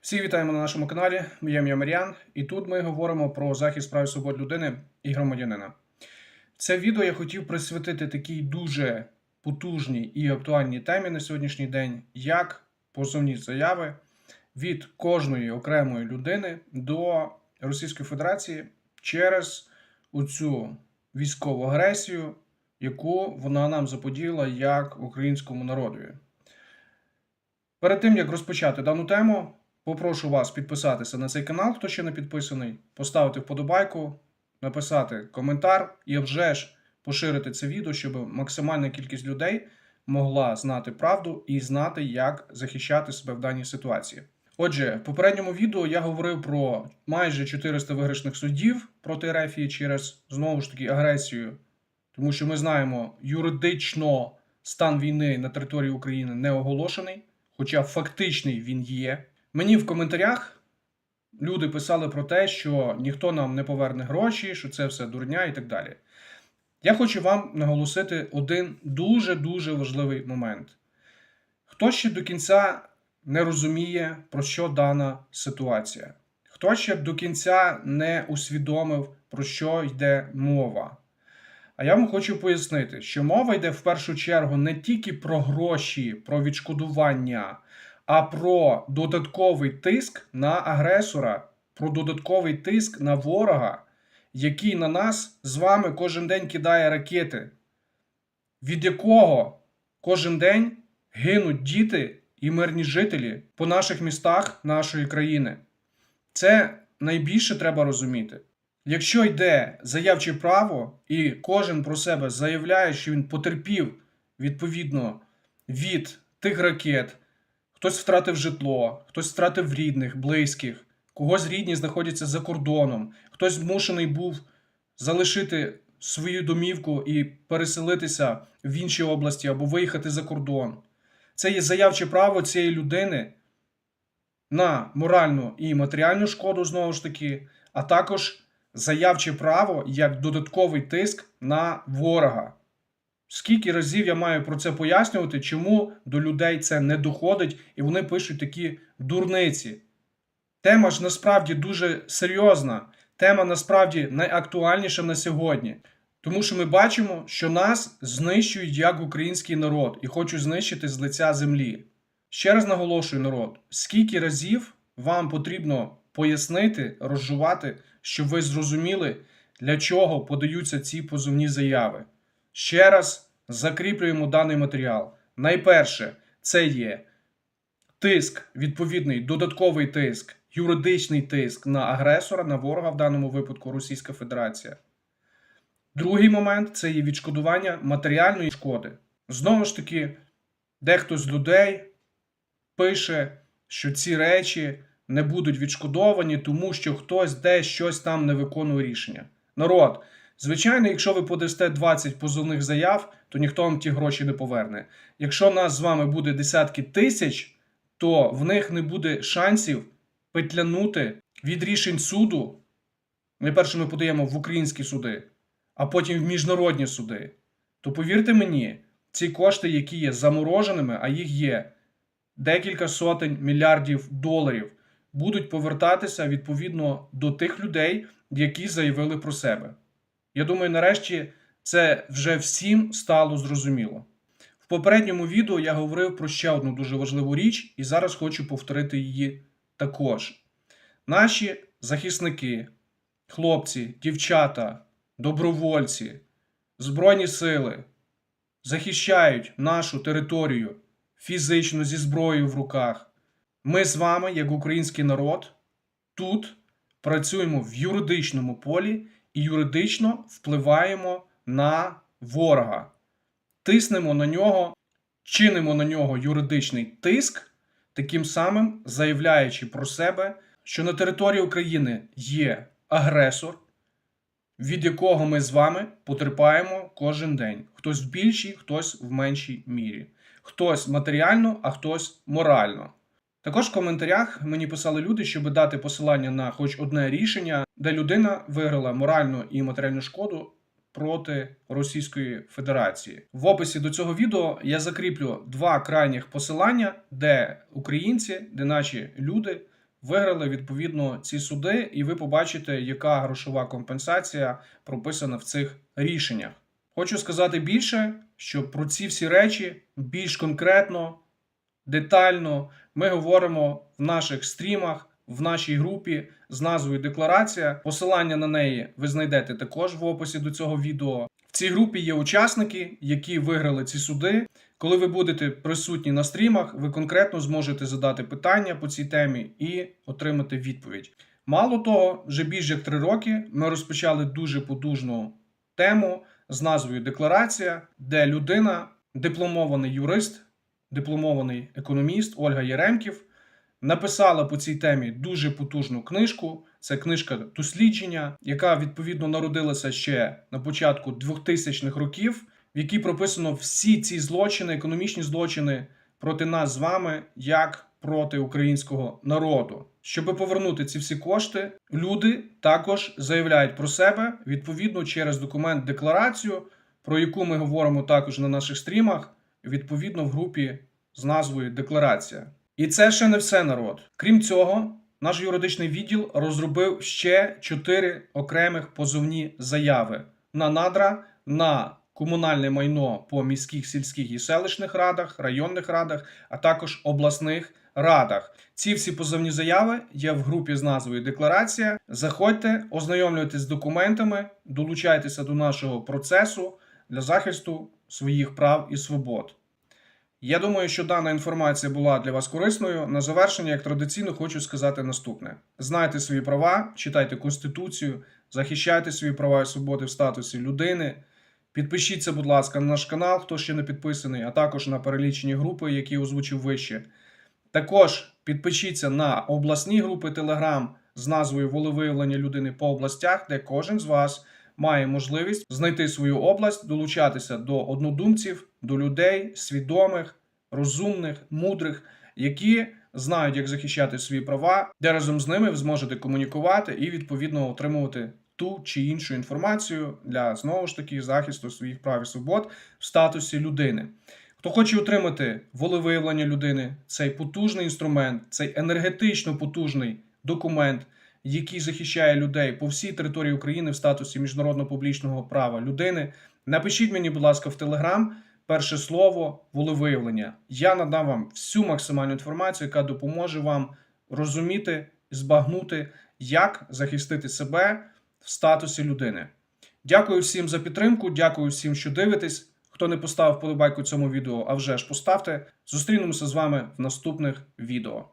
Всіх вітаємо на нашому каналі. Я Мар'ян, і тут ми говоримо про захист прав і свобод людини і громадянина. Це відео я хотів присвятити такій дуже потужній і актуальній темі на сьогоднішній день, як позовні заяви від кожної окремої людини до Російської Федерації через оцю військову агресію, яку вона нам заподіяла як українському народові. Перед тим як розпочати дану тему, попрошу вас підписатися на цей канал, хто ще не підписаний, поставити вподобайку, написати коментар і вже ж поширити це відео, щоб максимальна кількість людей могла знати правду і знати, як захищати себе в даній ситуації. Отже, в попередньому відео я говорив про майже 400 виграшних суддів проти Рефії через знову ж таки агресію, тому що ми знаємо, юридично стан війни на території України не оголошений, хоча фактичний він є. Мені в коментарях люди писали про те, що ніхто нам не поверне гроші, що це все дурня і так далі. Я хочу вам наголосити один дуже-дуже важливий момент. Хто ще до кінця не розуміє, про що дана ситуація? Хто ще до кінця не усвідомив, про що йде мова? А я вам хочу пояснити, що мова йде в першу чергу не тільки про гроші, про відшкодування, а про додатковий тиск на агресора, про додатковий тиск на ворога, який на нас з вами кожен день кидає ракети, від якого кожен день гинуть діти і мирні жителі по наших містах нашої країни. Це найбільше треба розуміти. Якщо йде заявче право, і кожен про себе заявляє, що він потерпів відповідно від тих ракет, хтось втратив житло, хтось втратив рідних, близьких, когось рідні знаходяться за кордоном, хтось змушений був залишити свою домівку і переселитися в інші області або виїхати за кордон. Це є заявче право цієї людини на моральну і матеріальну шкоду, знову ж таки, а також заявче право як додатковий тиск на ворога. Скільки разів я маю про це пояснювати, чому до людей це не доходить, і вони пишуть такі дурниці. Тема ж насправді дуже серйозна. Тема насправді найактуальніша на сьогодні. Тому що ми бачимо, що нас знищують як український народ і хочуть знищити з лиця землі. Ще раз наголошую, народ, скільки разів вам потрібно пояснити, розжувати, щоб ви зрозуміли, для чого подаються ці позовні заяви. Ще раз закріплюємо даний матеріал. Найперше, це є тиск, відповідний додатковий тиск, юридичний тиск на агресора, на ворога, в даному випадку Російська Федерація. Другий момент це є відшкодування матеріальної шкоди. Знову ж таки, дехто з людей пише, що ці речі не будуть відшкодовані, тому що хтось десь щось там не виконує рішення. Народ, звичайно, якщо ви подасте 20 позовних заяв, то ніхто вам ті гроші не поверне. Якщо нас з вами буде десятки тисяч, то в них не буде шансів петлянути від рішень суду. Найперше ми подаємо в українські суди, а потім в міжнародні суди. То повірте мені, ці кошти, які є замороженими, а їх є декілька сотень мільярдів доларів, будуть повертатися відповідно до тих людей, які заявили про себе. Я думаю, нарешті це вже всім стало зрозуміло. В попередньому відео я говорив про ще одну дуже важливу річ, і зараз хочу повторити її також. Наші захисники, хлопці, дівчата, добровольці, Збройні сили захищають нашу територію фізично зі зброєю в руках. Ми з вами, як український народ, тут працюємо в юридичному полі і юридично впливаємо на ворога, тиснемо на нього, чинимо на нього юридичний тиск, таким самим заявляючи про себе, що на території України є агресор, від якого ми з вами потерпаємо кожен день. Хтось в більшій, хтось в меншій мірі. Хтось матеріально, а хтось морально. Також в коментарях мені писали люди, щоб дати посилання на хоч одне рішення, де людина виграла моральну і матеріальну шкоду проти Російської Федерації. В описі до цього відео я закріплю два крайніх посилання, де українці, де наші люди виграли відповідно ці суди, і ви побачите, яка грошова компенсація прописана в цих рішеннях. Хочу сказати більше, що про ці всі речі більш конкретно, детально ми говоримо в наших стрімах, в нашій групі з назвою Декларація. Посилання на неї ви знайдете також в описі до цього відео. В цій групі є учасники, які виграли ці суди. Коли ви будете присутні на стрімах, ви конкретно зможете задати питання по цій темі і отримати відповідь. Мало того, вже більш як три роки ми розпочали дуже потужну тему з назвою Декларація, де людина, дипломований юрист, дипломований економіст Ольга Єремків, написала по цій темі дуже потужну книжку. Це книжка дослідження, яка відповідно народилася ще на початку 2000-х років, в якій прописано всі ці злочини, економічні злочини проти нас з вами, як проти українського народу. Щоб повернути ці всі кошти, люди також заявляють про себе відповідно через документ декларацію, про яку ми говоримо також на наших стрімах, відповідно в групі з назвою Декларація. І це ще не все народ. Крім цього, наш юридичний відділ розробив ще чотири окремих позовні заяви на надра, на комунальне майно по міських, сільських і селищних радах, районних радах, а також обласних радах. Ці всі позовні заяви є в групі з назвою Декларація. Заходьте, ознайомлюйтесь з документами, долучайтеся до нашого процесу для захисту своїх прав і свобод. Я думаю, що дана інформація була для вас корисною. На завершення, як традиційно, хочу сказати наступне: знайте свої права, читайте Конституцію, захищайте свої права і свободи в статусі людини. Підпишіться, будь ласка, на наш канал, хто ще не підписаний, а також на перелічені групи, які озвучив вище. Також підпишіться на обласні групи Telegram з назвою Волевиявлення людини по областях, де кожен з вас має можливість знайти свою область, долучатися до однодумців, до людей свідомих, розумних, мудрих, які знають, як захищати свої права, де разом з ними ви зможете комунікувати і відповідно отримувати ту чи іншу інформацію для знову ж таки захисту своїх прав і свобод в статусі людини. Хто хоче отримати волевиявлення людини, цей потужний інструмент, цей енергетично потужний документ, який захищає людей по всій території України в статусі міжнародно публічного права людини, напишіть мені, будь ласка, в Телеграм перше слово волевиявлення. Я надам вам всю максимальну інформацію, яка допоможе вам розуміти, збагнути, як захистити себе в статусі людини. Дякую всім за підтримку, дякую всім, що дивитесь. Хто не поставив подобайку цьому відео, а вже ж поставте. Зустрінемося з вами в наступних відео.